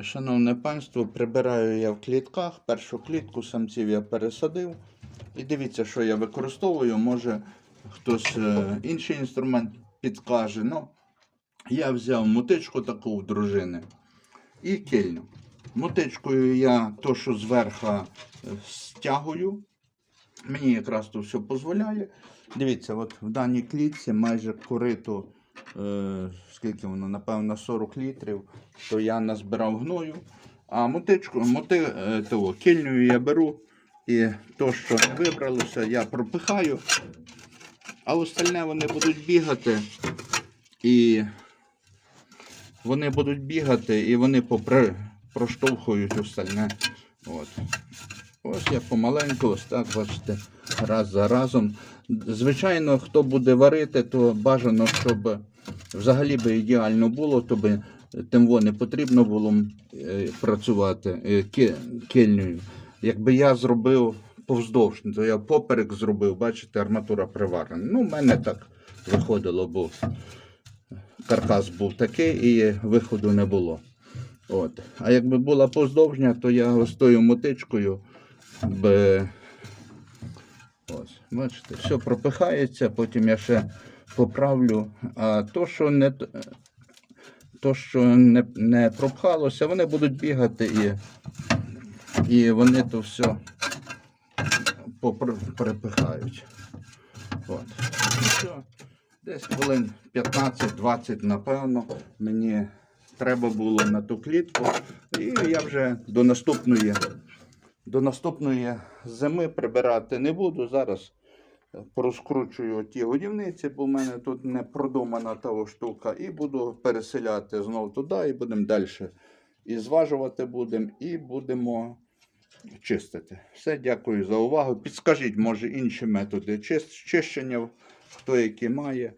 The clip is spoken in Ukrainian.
Шановне панство, прибираю я в клітках. Першу клітку самців я пересадив. І дивіться, що я використовую. Може хтось е, інший інструмент підкаже. Ну, я взяв мотичку таку в дружини і кильню. Мотичкою я то, що зверху е, стягую. Мені якраз то все дозволяє. Дивіться, от в даній клітці майже корито, е, скільки воно, напевно, 40 літрів, то я назбирав гною. А мотичку, моти, е, того, кільню я беру і то, що вибралося, я пропихаю. А остальне вони будуть бігати і вони будуть бігати і вони попри, проштовхують остальне. От. Ось я помаленьку, ось так, бачите, раз за разом. Звичайно, хто буде варити, то бажано, щоб взагалі би ідеально було, то би тим не потрібно було е, працювати е, кильнею. Якби я зробив повздовж, то я поперек зробив, бачите, арматура приварена. Ну, в мене так виходило, бо каркас був такий і виходу не було. От. А якби була поздовжня, то я ось тою мотичкою би. Ось, бачите, все пропихається, потім я ще поправлю. А то, що не, то, що не, не пропхалося, вони будуть бігати і, і вони то все попри- перепихають. От. Ну, все. Десь хвилин 15-20, напевно, мені треба було на ту клітку. І я вже до наступної, до наступної зими прибирати не буду. Зараз порозкручую ті годівниці, бо в мене тут не продумана та штука. І буду переселяти знову туди, і будемо далі. І зважувати будемо, і будемо чистити. Все, дякую за увагу. Підскажіть, може, інші методи чищення, хто які має.